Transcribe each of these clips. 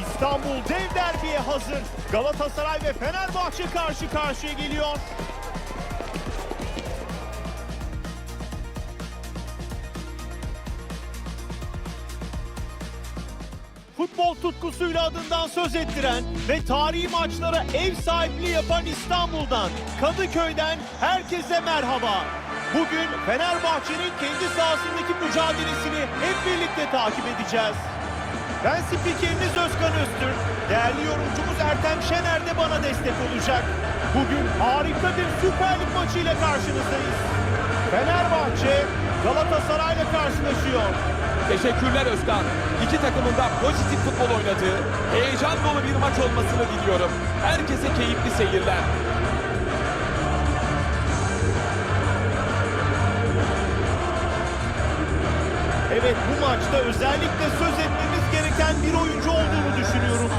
İstanbul dev derbiye hazır. Galatasaray ve Fenerbahçe karşı karşıya geliyor. Futbol tutkusuyla adından söz ettiren ve tarihi maçlara ev sahipliği yapan İstanbul'dan, Kadıköy'den herkese merhaba. Bugün Fenerbahçe'nin kendi sahasındaki mücadelesini hep birlikte takip edeceğiz. Ben spikeriniz Özkan Öztürk. Değerli yorumcumuz Ertem Şener de bana destek olacak. Bugün harika bir Süper Lig maçıyla karşınızdayız. Fenerbahçe Galatasaray'la karşılaşıyor. Teşekkürler Özkan. İki takımın da pozitif futbol oynadığı, heyecan dolu bir maç olmasını diliyorum. Herkese keyifli seyirler. Evet bu maçta özellikle söz etmemiz gereken bir oyuncu olduğunu düşünüyorum.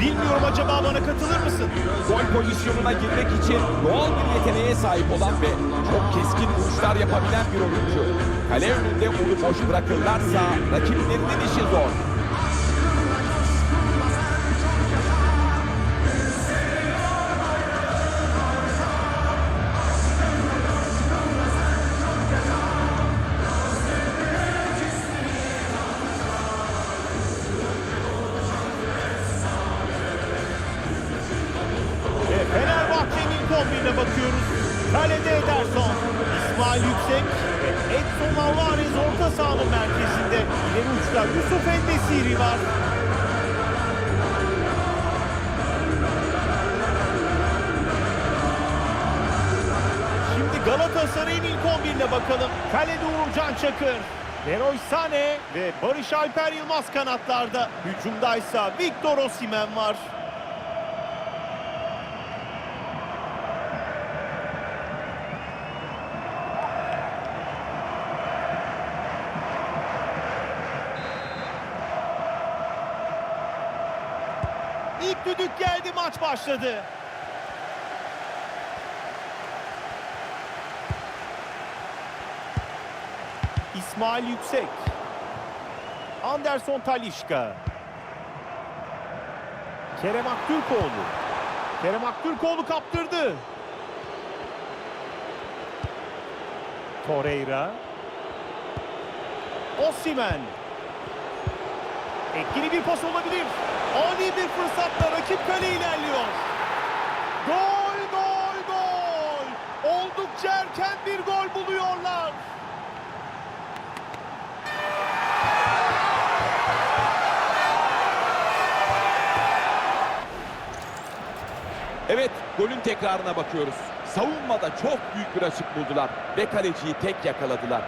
Bilmiyorum acaba bana katılır mısın? Gol pozisyonuna girmek için doğal bir yeteneğe sahip olan ve çok keskin vuruşlar yapabilen bir oyuncu. Kale önünde onu boş bırakırlarsa rakiplerinin işi zor. Uçta Yusuf Endesiri var. Şimdi Galatasaray'ın ilk 11'ine bakalım. Kalede Uğurcan Çakır. Leroy Sané ve Barış Alper Yılmaz kanatlarda. Hücumdaysa Victor Osimhen var. İlk düdük geldi maç başladı. İsmail Yüksek. Anderson Talişka. Kerem Aktürkoğlu. Kerem Aktürkoğlu kaptırdı. Torreira. Osimhen. Etkili bir pas olabilir. Ani bir fırsatla rakip kale ilerliyor. Gol, gol, gol. Oldukça erken bir gol buluyorlar. Evet, golün tekrarına bakıyoruz. Savunmada çok büyük bir açık buldular ve kaleciyi tek yakaladılar.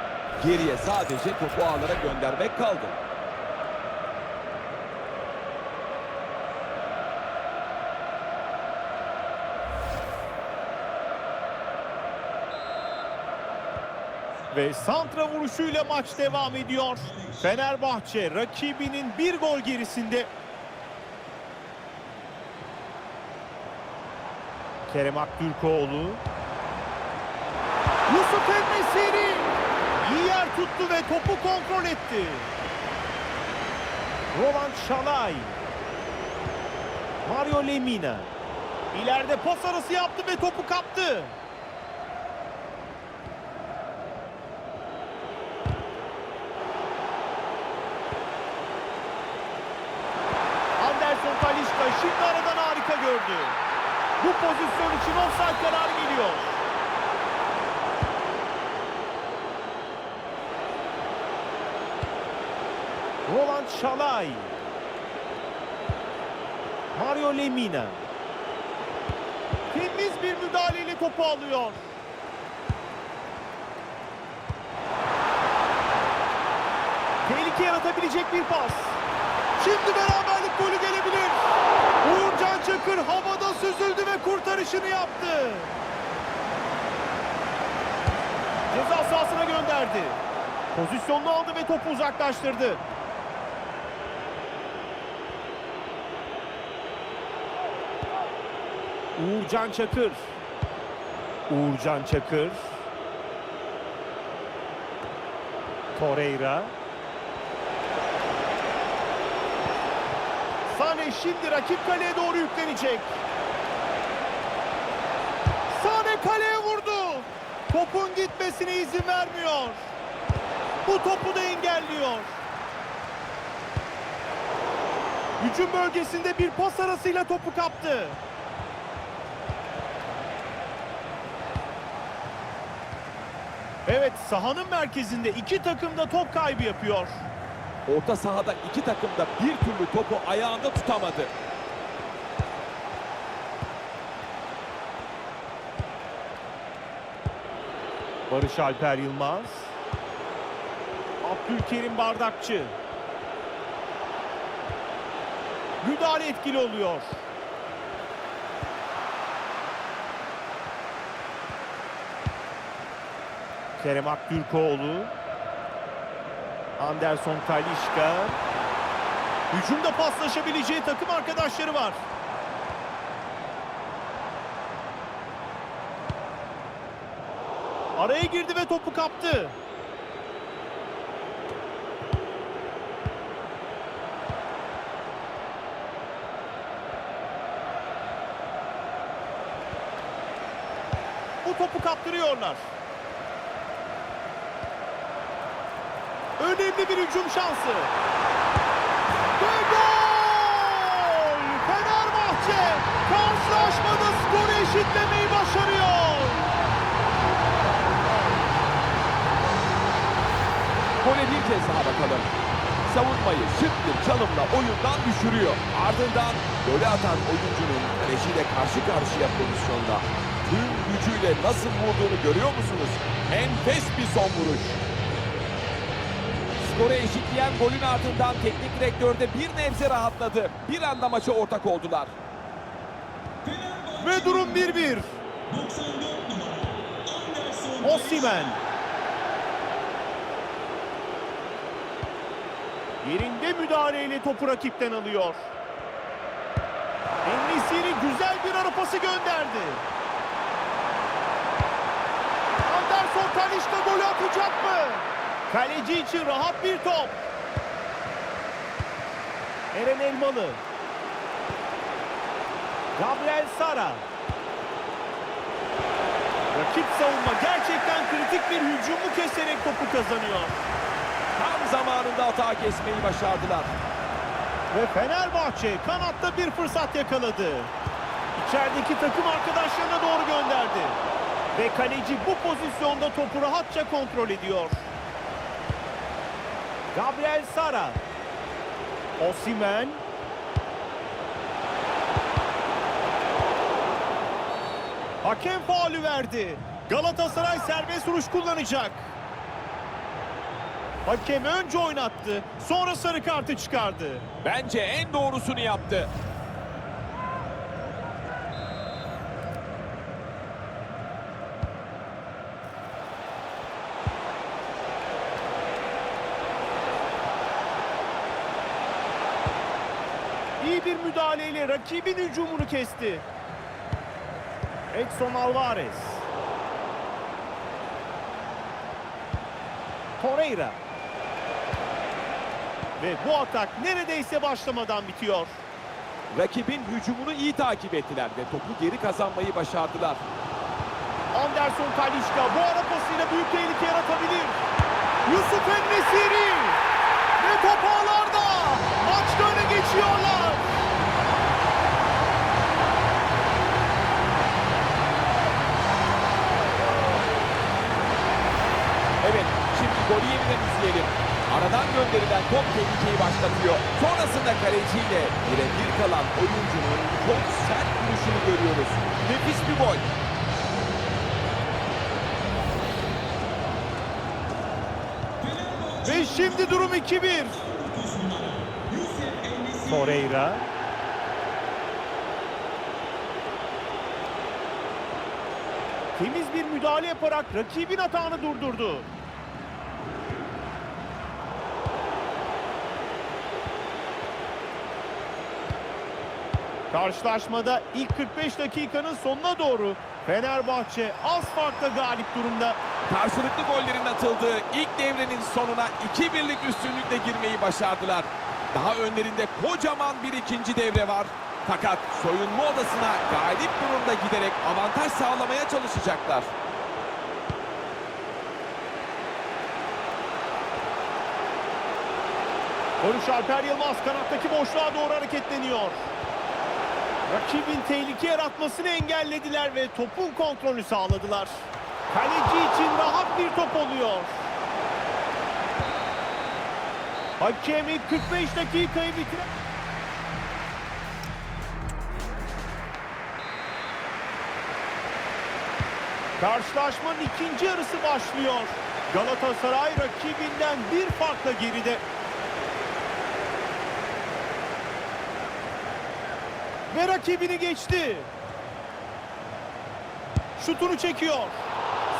Geriye sadece topu ağlara göndermek kaldı. Ve santra vuruşuyla maç devam ediyor. Fenerbahçe rakibinin bir gol gerisinde. Kerem Aktürkoğlu. Yusuf Ennesiri. İyi yer tuttu ve topu kontrol etti. Roland Şalay. Mario Lemina. İleride pas arası yaptı ve topu kaptı. Anderson Talişka şimdi aradan harika gördü. Bu pozisyon için offside kararı geliyor. Roland Şalay. Mario Lemina. Temiz bir müdahaleyle topu alıyor. Tehlike yaratabilecek bir pas. Şimdi gelebilir. Çakır havada süzüldü ve kurtarışını yaptı. Ceza sahasına gönderdi. Pozisyonunu aldı ve topu uzaklaştırdı. Uğurcan Çakır. Uğurcan Çakır. Sane şimdi rakip kaleye doğru yüklenecek. Sane kaleye vurdu. Topun gitmesine izin vermiyor. Bu topu da engelliyor. Hücum bölgesinde bir pas arasıyla topu kaptı. Evet sahanın merkezinde iki takım da top kaybı yapıyor. Orta sahada iki takım da bir türlü topu ayağında tutamadı. Barış Alper Yılmaz. Abdülkerim Bardakçı. Müdahale etkili oluyor. Kerem Aktürkoğlu. Anderson Talişka. Hücumda paslaşabileceği takım arkadaşları var. Araya girdi ve topu kaptı. Bu topu kaptırıyorlar. Önemli bir hücum şansı. Ve gol! Fenerbahçe karşılaşmada skoru eşitlemeyi başarıyor. Gole bir kez daha bakalım. Savunmayı şık bir çalımla oyundan düşürüyor. Ardından golü atan oyuncunun kaleciyle karşı karşıya pozisyonda. Tüm gücüyle nasıl vurduğunu görüyor musunuz? Enfes bir son vuruş. Skoru eşitleyen golün ardından teknik direktörde bir nebze rahatladı. Bir anda maça ortak oldular. Ve durum 1-1. Osimhen. Yerinde müdahaleyle topu rakipten alıyor. Enesiri güzel bir ara gönderdi. Anderson mı? Kaleci için rahat bir top. Eren Elmalı. Gabriel Sara. Rakip savunma gerçekten kritik bir hücumu keserek topu kazanıyor. Tam zamanında hata kesmeyi başardılar. Ve Fenerbahçe kanatta bir fırsat yakaladı. İçerideki takım arkadaşlarına doğru gönderdi. Ve kaleci bu pozisyonda topu rahatça kontrol ediyor. Gabriel Sara. Osimhen. Hakem faulü verdi. Galatasaray serbest vuruş kullanacak. Hakem önce oynattı, sonra sarı kartı çıkardı. Bence en doğrusunu yaptı. İyi bir müdahaleyle rakibin hücumunu kesti. Edson Alvarez. Torreira. Ve bu atak neredeyse başlamadan bitiyor. Rakibin hücumunu iyi takip ettiler ve topu geri kazanmayı başardılar. Anderson Talişka bu ara pasıyla büyük tehlike yaratabilir. Yusuf Ennesiri. Ve top ağlarda. Maçta öne geçiyorlar. Golü yeniden izleyelim. Aradan gönderilen top tehlikeyi başlatıyor. Sonrasında kaleciyle birebir kalan oyuncunun çok sert vuruşunu görüyoruz. Nefis bir gol. Ve şimdi durum 2-1. Torreira. Temiz bir müdahale yaparak rakibin hatağını durdurdu. Karşılaşmada ilk 45 dakikanın sonuna doğru Fenerbahçe az farkla galip durumda. Karşılıklı gollerin atıldığı ilk devrenin sonuna 2-1'lik üstünlükle girmeyi başardılar. Daha önlerinde kocaman bir ikinci devre var. Fakat soyunma odasına galip durumda giderek avantaj sağlamaya çalışacaklar. Barış Alper Yılmaz kanattaki boşluğa doğru hareketleniyor. Rakibin tehlike yaratmasını engellediler ve topun kontrolünü sağladılar. Kaleci için rahat bir top oluyor. Hakem ilk 45 dakikayı bitiren... Karşılaşmanın ikinci yarısı başlıyor. Galatasaray rakibinden bir farkla geride. Ve rakibini geçti. Şutunu çekiyor.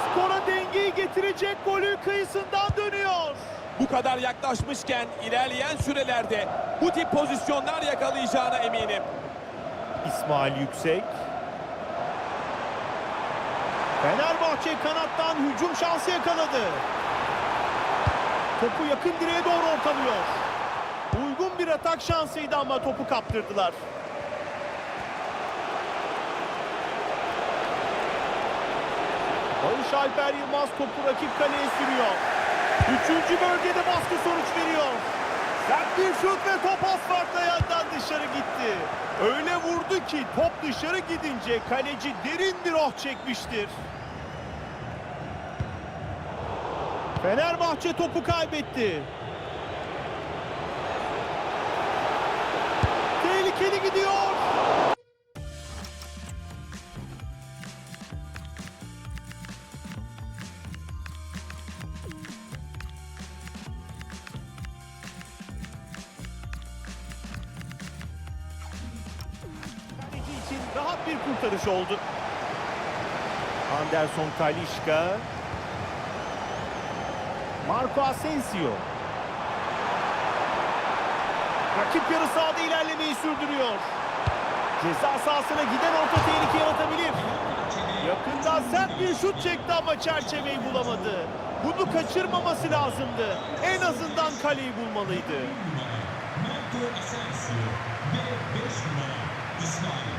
Skora dengeyi getirecek golün kıyısından dönüyor. Bu kadar yaklaşmışken ilerleyen sürelerde bu tip pozisyonlar yakalayacağına eminim. İsmail Yüksek. Fenerbahçe kanattan hücum şansı yakaladı. Topu yakın direğe doğru ortalıyor. Uygun bir atak şansıydı ama topu kaptırdılar. Barış Alper Yılmaz topu rakip kaleye sürüyor. Üçüncü bölgede baskı sonuç veriyor. Sert bir şut ve top az farkla yandan dışarı gitti. Öyle vurdu ki top dışarı gidince kaleci derin bir oh çekmiştir. Fenerbahçe topu kaybetti. Tehlikeli gidiyor. Bir kurtarış oldu. Anderson Talişka. Marco Asensio. Rakip yarı sahada ilerlemeyi sürdürüyor. Ceza sahasına giden orta tehlike yaratabilir. Yakından sert bir şut çekti ama çerçeveyi bulamadı. Bunu kaçırmaması lazımdı. En azından kaleyi bulmalıydı. Marco Asensio ve 5 numara İsmail.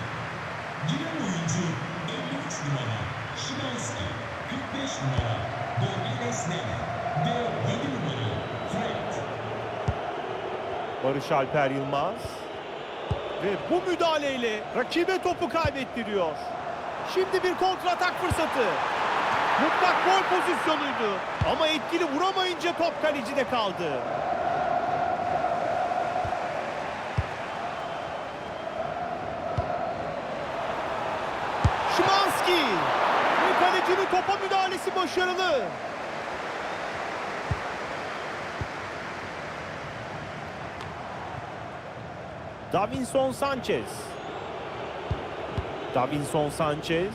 Giren oyuncu 53 numara Şimanski, 45 numara Dorgi Esner ve 7 numara Fred. Barış Alper Yılmaz. Ve bu müdahaleyle rakibe topu kaybettiriyor. Şimdi bir kontratak fırsatı. Mutlak gol pozisyonuydu. Ama etkili vuramayınca top kalecide kaldı. Şimanski. Kalecinin topa müdahalesi başarılı. Davinson Sanchez. Davinson Sanchez.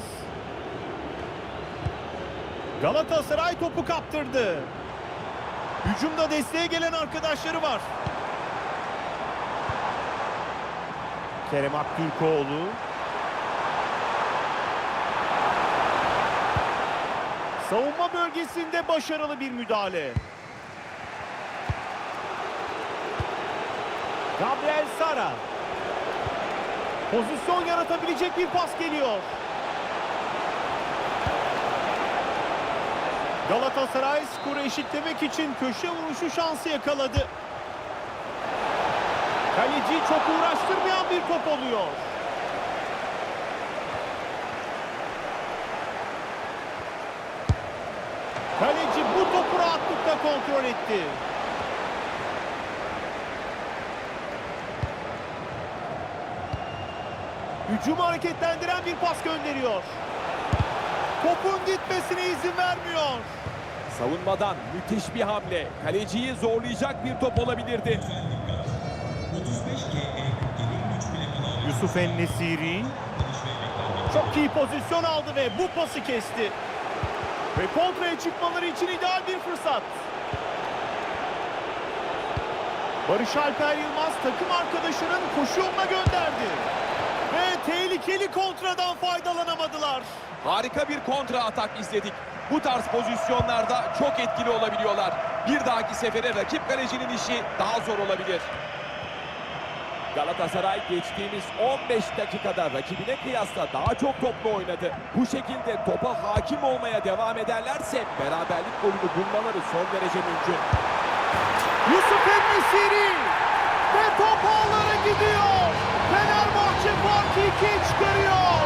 Galatasaray topu kaptırdı. Hücumda desteğe gelen arkadaşları var. Kerem Aktürkoğlu. Savunma bölgesinde başarılı bir müdahale. Gabriel Sara. Pozisyon yaratabilecek bir pas geliyor. Galatasaray skoru eşitlemek için köşe vuruşu şansı yakaladı. Kaleci çok uğraştırmayan bir top oluyor. Kaleci bu topu rahatlıkla kontrol etti. Hücumu hareketlendiren bir pas gönderiyor. Topun gitmesine izin vermiyor. Savunmadan müthiş bir hamle. Kaleciyi zorlayacak bir top olabilirdi. 35 GE 47 3 plakalı Yusuf Ennesiri çok iyi pozisyon aldı ve bu pası kesti. Ve kontraya çıkmaları için ideal bir fırsat. Barış Alper Yılmaz takım arkadaşının koşu yoluna gönderdi. Ve tehlikeli kontradan faydalanamadılar. Harika bir kontra atak izledik. Bu tarz pozisyonlarda çok etkili olabiliyorlar. Bir dahaki sefere rakip kalecinin işi daha zor olabilir. Galatasaray geçtiğimiz 15 dakikada rakibine kıyasla daha çok toplu oynadı. Bu şekilde topa hakim olmaya devam ederlerse beraberlik golünü bulmaları son derece mümkün. Yusuf Enesiri ve top ağlara gidiyor. Fenerbahçe farkı ikiye çıkarıyor.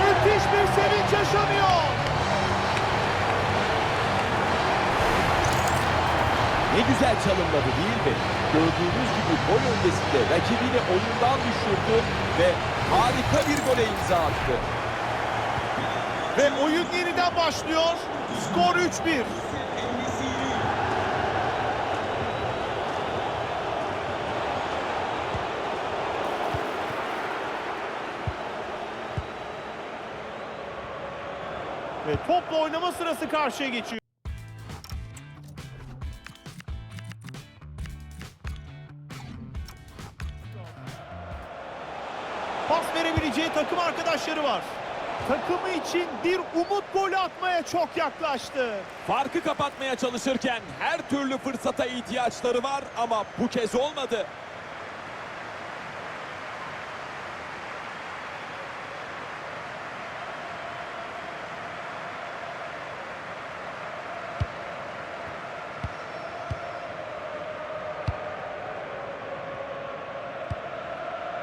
Müthiş bir sevinç yaşanıyor. Ne güzel çalımladı değil mi? Gördüğünüz gibi gol öncesinde rakibini oyundan düşürdü ve harika bir gole imza attı. Ve oyun yeniden başlıyor. Skor 3-1. El-Nesiri. Ve topla oynama sırası karşıya geçiyor. Var. Takımı için bir umut golü atmaya çok yaklaştı. Farkı kapatmaya çalışırken her türlü fırsata ihtiyaçları var ama bu kez olmadı.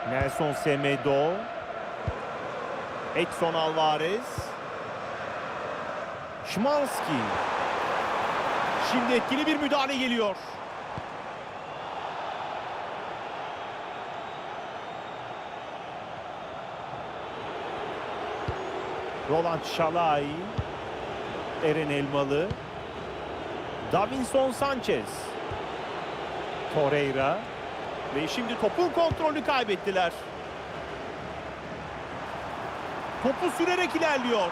Nelson Semedo. Edson Alvarez. Şimanski. Şimdi etkili bir müdahale geliyor. Roland Şalay. Eren Elmalı. Davinson Sanchez. Torreira. Ve şimdi topun kontrolünü kaybettiler. Topu sürerek ilerliyor.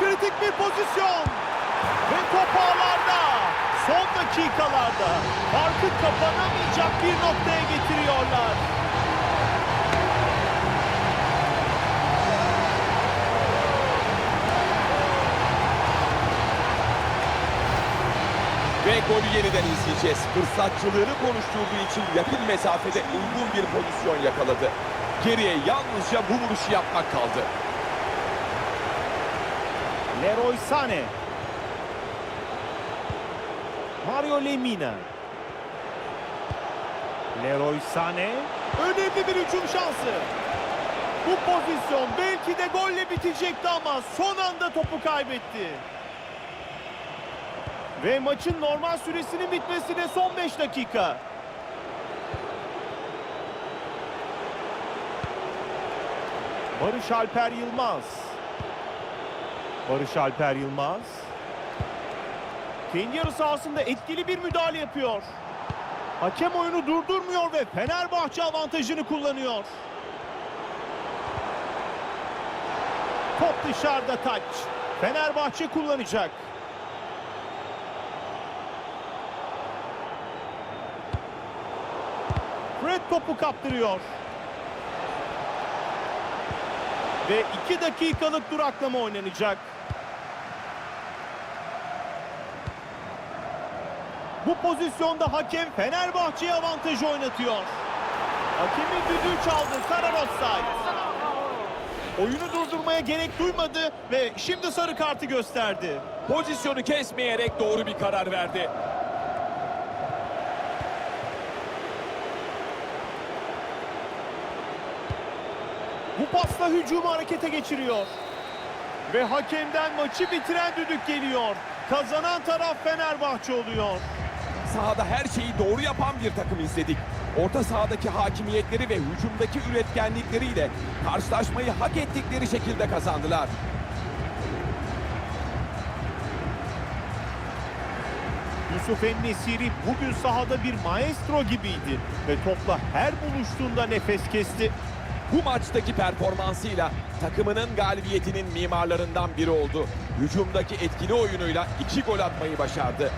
Kritik bir pozisyon. Ve top ağlarda. Son dakikalarda farkı kapanamayacak bir noktaya getiriyorlar. Ve golü yeniden izleyeceğiz. Fırsatçılığını konuşturduğu için yakın mesafede uygun bir pozisyon yakaladı. Geriye yalnızca bu vuruşu yapmak kaldı. Leroy Sané. Mario Lemina. Leroy Sané. Önemli bir hücum şansı. Bu pozisyon belki de golle bitecekti ama son anda topu kaybetti. Ve maçın normal süresinin bitmesine son 5 dakika. Barış Alper Yılmaz. Barış Alper Yılmaz. Kendi yarı sahasında etkili bir müdahale yapıyor. Hakem oyunu durdurmuyor ve Fenerbahçe avantajını kullanıyor. Top dışarıda taç. Fenerbahçe kullanacak. Fred topu kaptırıyor. Ve 2 dakikalık duraklama oynanacak. Bu pozisyonda hakem Fenerbahçe'ye avantajı oynatıyor. Hakemin düdüğü çaldı. Karar offside. Oyunu durdurmaya gerek duymadı ve şimdi sarı kartı gösterdi. Pozisyonu kesmeyerek doğru bir karar verdi. Bu pasla hücumu harekete geçiriyor. Ve hakemden maçı bitiren düdük geliyor. Kazanan taraf Fenerbahçe oluyor. Sahada her şeyi doğru yapan bir takım izledik. Orta sahadaki hakimiyetleri ve hücumdaki üretkenlikleriyle karşılaşmayı hak ettikleri şekilde kazandılar. Yusuf Ennesiri bugün sahada bir maestro gibiydi. Ve topla her buluştuğunda nefes kesti. Bu maçtaki performansıyla takımının galibiyetinin mimarlarından biri oldu. Hücumdaki etkili oyunuyla iki gol atmayı başardı.